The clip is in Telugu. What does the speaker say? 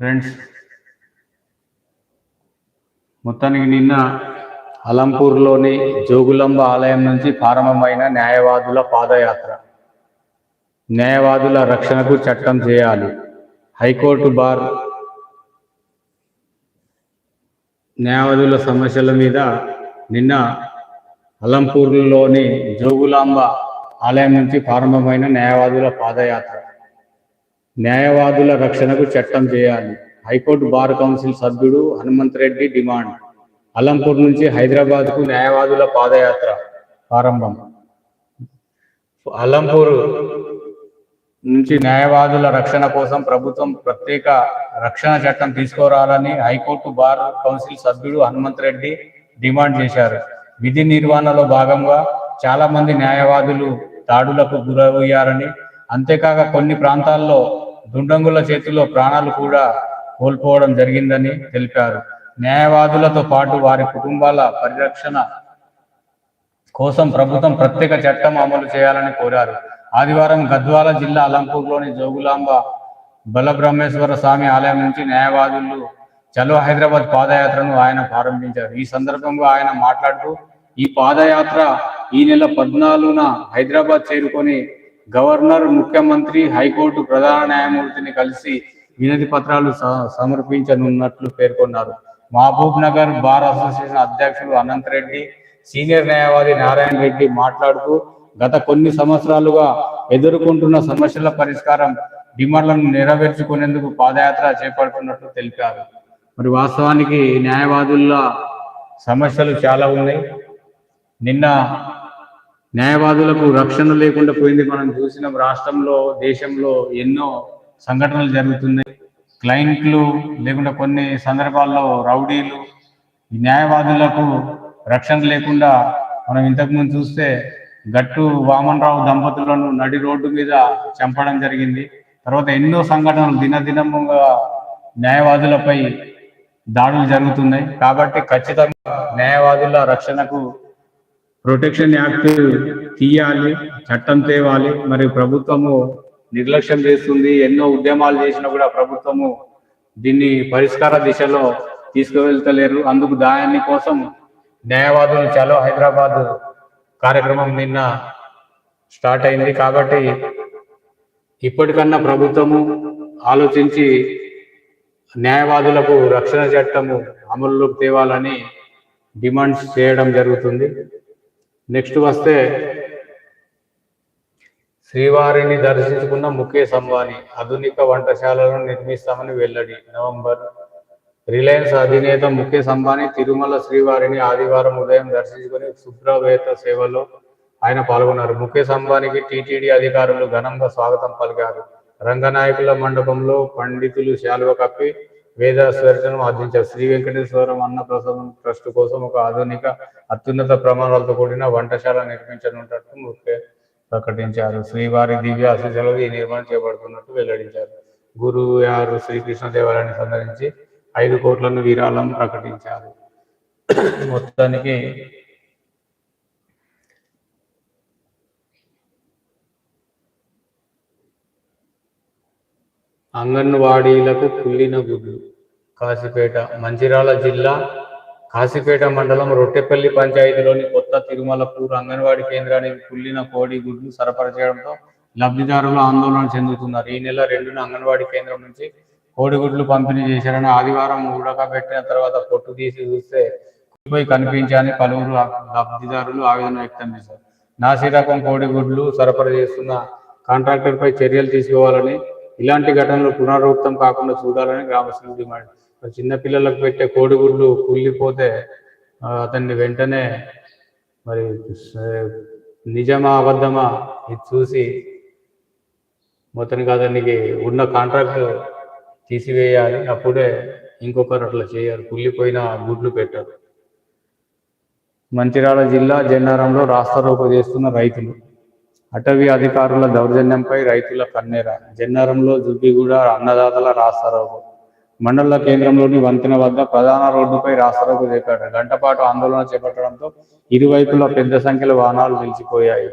ఫ్రెండ్స్ మొత్తానికి నిన్న అలంపూర్లోని జోగులాంబ ఆలయం నుంచి ప్రారంభమైన న్యాయవాదుల పాదయాత్ర. న్యాయవాదుల రక్షణకు చట్టం చేయాలి. హైకోర్టు బార్ న్యాయవాదుల సమస్యల మీద నిన్న అలంపూర్లోని జోగులాంబ ఆలయం నుంచి ప్రారంభమైన న్యాయవాదుల పాదయాత్ర. న్యాయవాదుల రక్షణకు చట్టం చేయాలి. హైకోర్టు బార్ కౌన్సిల్ సభ్యుడు హనుమంత్ రెడ్డి డిమాండ్. అలంపూర్ నుంచి హైదరాబాద్కు న్యాయవాదుల పాదయాత్ర ప్రారంభం. అలంపూర్ నుంచి న్యాయవాదుల రక్షణ కోసం ప్రభుత్వం ప్రత్యేక రక్షణ చట్టం తీసుకురావాలని హైకోర్టు బార్ కౌన్సిల్ సభ్యుడు హనుమంత్ రెడ్డి డిమాండ్ చేశారు. విధి నిర్వహణలో భాగంగా చాలా మంది న్యాయవాదులు దాడులకు గురయ్యారని అంతేకాక కొన్ని ప్రాంతాల్లో దుండంగుల చేతిలో ప్రాణాలు కూడా కోల్పోవడం జరిగిందని తెలిపారు. న్యాయవాదులతో పాటు వారి కుటుంబాల పరిరక్షణ కోసం ప్రభుత్వం ప్రత్యేక చట్టం అమలు చేయాలని కోరారు. ఆదివారం గద్వాల జిల్లా అలంపూర్లోని జోగులాంబ బలబ్రహ్మేశ్వర స్వామి ఆలయం నుంచి న్యాయవాదులు చలో హైదరాబాద్ పాదయాత్రను ఆయన ప్రారంభించారు. ఈ సందర్భంగా ఆయన మాట్లాడుతూ ఈ పాదయాత్ర ఈ నెల పద్నాలుగున హైదరాబాద్ చేరుకొని గవర్నర్ ముఖ్యమంత్రి హైకోర్టు ప్రధాన న్యాయమూర్తిని కలిసి వినతి పత్రాలు సమర్పించనున్నట్లు పేర్కొన్నారు. మహబూబ్ నగర్ బార్ అసోసియేషన్ అధ్యక్షుడు అనంత్ రెడ్డి సీనియర్ న్యాయవాది నారాయణ రెడ్డి మాట్లాడుతూ గత కొన్ని సంవత్సరాలుగా ఎదుర్కొంటున్న సమస్యల పరిష్కారం డిమాండ్లను నెరవేర్చుకునేందుకు పాదయాత్ర చేపడుతున్నట్లు తెలిపారు. మరి వాస్తవానికి న్యాయవాదుల సమస్యలు చాలా ఉన్నాయి. నిన్న న్యాయవాదులకు రక్షణ లేకుండా పోయింది. మనం చూసిన రాష్ట్రంలో దేశంలో ఎన్నో సంఘటనలు జరుగుతున్నాయి. క్లయింట్లు లేకుండా కొన్ని సందర్భాల్లో రౌడీలు న్యాయవాదులకు రక్షణ లేకుండా మనం ఇంతకుముందు చూస్తే గట్టు వామన్ రావు దంపతులను నడి రోడ్డు మీద చంపడం జరిగింది. తర్వాత ఎన్నో సంఘటనలు దినదినముగా న్యాయవాదులపై దాడులు జరుగుతున్నాయి. కాబట్టి ఖచ్చితంగా న్యాయవాదుల రక్షణకు ప్రొటెక్షన్ యాక్ట్ తీయాలి చట్టం తేవాలి మరి ప్రభుత్వము నిర్లక్ష్యం చేస్తుంది ఎన్నో ఉద్యమాలు చేసినా కూడా ప్రభుత్వము దీన్ని పరిష్కార దిశలో తీసుకువెళ్తలేరు. అందుకు దాని కోసం న్యాయవాదులు చలో హైదరాబాద్ కార్యక్రమం నిన్న స్టార్ట్ అయింది. కాబట్టి ఇప్పటికన్నా ప్రభుత్వము ఆలోచించి న్యాయవాదులకు రక్షణ చట్టము అమలులోకి తేవాలని డిమాండ్స్ చేయడం జరుగుతుంది. నెక్స్ట్ వస్తే శ్రీవారిని దర్శించుకున్న ముఖేష్ అంబానీ ఆధునిక వంటశాలను నిర్మిస్తామని వెల్లడి. నవంబర్ రిలయన్స్ అధినేత ముఖేష్ అంబానీ తిరుమల శ్రీవారిని ఆదివారం ఉదయం దర్శించుకుని శుభ్రవేత సేవలో ఆయన పాల్గొన్నారు. ముఖేష్ అంబానీకి టీటీడీ అధికారులు ఘనంగా స్వాగతం పలికారు. రంగనాయకుల మండపంలో పండితులు శాలువ కప్పి వేద స్వర్చనం ఆర్జించారు శ్రీ వెంకటేశ్వరం అన్న ప్రసాదం ట్రస్ట్ కోసం ఒక ఆధునిక అత్యున్నత ప్రమాణాలతో కూడిన వంటశాల నిర్మించనున్నట్టు ముఖ్య ప్రకటించారు. శ్రీవారి దివ్య ఆశీస్సులతో ఈ నిర్మాణం చేపడుతున్నట్టు వెల్లడించారు. గురువు యారు శ్రీకృష్ణ దేవాలయాన్ని సందర్శించి ఐదు కోట్లను విరాళం ప్రకటించారు. మొత్తానికి అంగన్వాడీలకు కుళ్ళిన గుడ్లు. కాశీపేట మంచిర్యాల జిల్లా కాశీపేట మండలం రొట్టెపల్లి పంచాయతీలోని కొత్త తిరుమలపూర్ అంగన్వాడీ కేంద్రానికి కుళ్ళిన కోడి గుడ్లు సరఫరా చేయడంతో లబ్ధిదారులు ఆందోళన చెందుతున్నారు. ఈ నెల రెండున అంగన్వాడీ కేంద్రం నుంచి కోడిగుడ్లు పంపిణీ చేశారని ఆదివారం ఉడకబెట్టిన తర్వాత పొట్టు తీసి చూస్తే పోయి కనిపించాలని పలువురు లబ్ధిదారులు ఆవేదన వ్యక్తం చేశారు. నాసి రకం కోడిగుడ్లు సరఫరా చేస్తున్న కాంట్రాక్టర్ పై చర్యలు తీసుకోవాలని ఇలాంటి ఘటనలు పునరావృతం కాకుండా చూడాలని గ్రామస్తులు డిమాండ్. చిన్నపిల్లలకు పెట్టే కోడిగుడ్లు కుళ్ళిపోతే అతన్ని వెంటనే మరి నిజమా అబద్ధమా ఇది చూసి మొత్తానికి అతనికి ఉన్న కాంట్రాక్ట్ తీసివేయాలి. అప్పుడే ఇంకొకరు అట్లా చేయరు. కుళ్ళిపోయిన గుడ్లు పెట్టరు. మంచిర్యాల జిల్లా జన్నారంలో రాస్తారోకో చేస్తున్న రైతులు. అటవీ అధికారుల దౌర్జన్యంపై రైతుల కన్నెర. జన్నారంలో జుబ్బిగూడ అన్నదాతల రాస్తారోకో. మండల కేంద్రంలోని వంతెన వద్ద ప్రధాన రోడ్డుపై రాస్తారోకో చేపట్టారు. గంటపాటు ఆందోళన చేపట్టడంతో ఇరువైపులా పెద్ద సంఖ్యలో వాహనాలు నిలిచిపోయాయి.